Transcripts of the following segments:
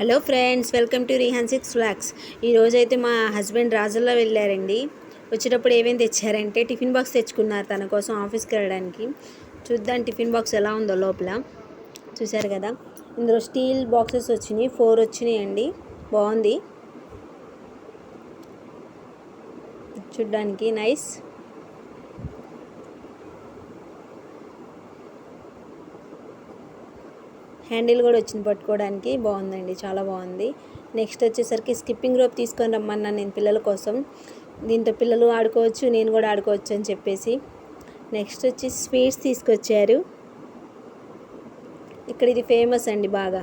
Hello friends welcome to Rehan six flax ఈరోజైతే మా husband రాజుల్లో వెళ్ళారండి. వచ్చేటప్పుడు ఏమేమి తెచ్చారంటే టిఫిన్ బాక్స్ తెచ్చుకున్నారు తన కోసం ఆఫీస్కి వెళ్ళడానికి. చూద్దాం టిఫిన్ బాక్స్ ఎలా ఉందో లోపల. చూశారు కదా? ఇందులో స్టీల్ బాక్సెస్ వచ్చినాయి ఫోర్ వచ్చినాయి అండి బాగుంది. చూడ్డానికి నైస్. హ్యాండిల్ కూడా వచ్చింది పట్టుకోవడానికి. బాగుందండి చాలా బాగుంది. నెక్స్ట్ వచ్చేసరికి స్కిప్పింగ్ రోప్ తీసుకొని రమ్మన్నాను నేను పిల్లల కోసం. దీంతో పిల్లలు ఆడుకోవచ్చు నేను కూడా ఆడుకోవచ్చు అని చెప్పేసి. నెక్స్ట్ వచ్చి స్వీట్స్ తీసుకొచ్చారు. ఇక్కడ ఇది ఫేమస్ అండి బాగా.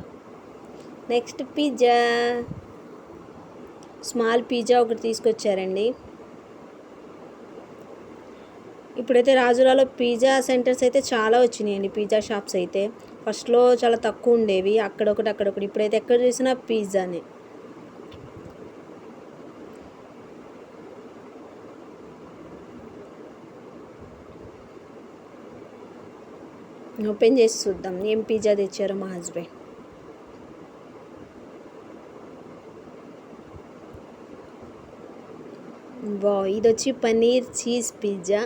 నెక్స్ట్ పిజ్జా స్మాల్ పిజ్జా ఒకటి తీసుకొచ్చారండి. ఇప్పుడైతే రాజురాలో పిజ్జా సెంటర్స్ అయితే చాలా వచ్చినాయండి పిజ్జా షాప్స్ అయితే. ఫస్ట్లో చాలా తక్కువ ఉండేవి అక్కడొకటి అక్కడొకటి. ఇప్పుడైతే ఎక్కడ చూసినా పిజ్జానే. ఓపెన్ చేసి చూద్దాం ఏం పిజ్జా తెచ్చారో మా హస్బెండ్. వా ఇది వచ్చి పన్నీర్ చీజ్ పిజ్జా.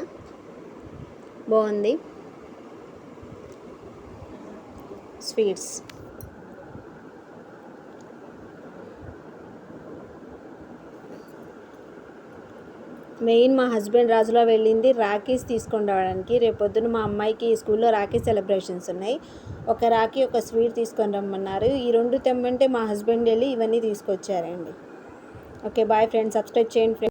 బాగుంది. స్వీట్స్. మెయిన్ మా హస్బెండ్ రాజులో వెళ్ళింది. రాఖీస్ తీసుకొని రావడానికి రేపొద్దున మా అమ్మాయికి స్కూల్లో రాఖీ సెలబ్రేషన్స్ ఉన్నాయి. ఒక రాఖీ ఒక స్వీట్ తీసుకొని రమ్మన్నారు. ఈ రెండు తెమ్మంటే మా హస్బెండ్ వెళ్ళి ఇవన్నీ తీసుకొచ్చారండి. Okay bye friends. సబ్స్క్రైబ్ చేయండి ఫ్రెండ్స్.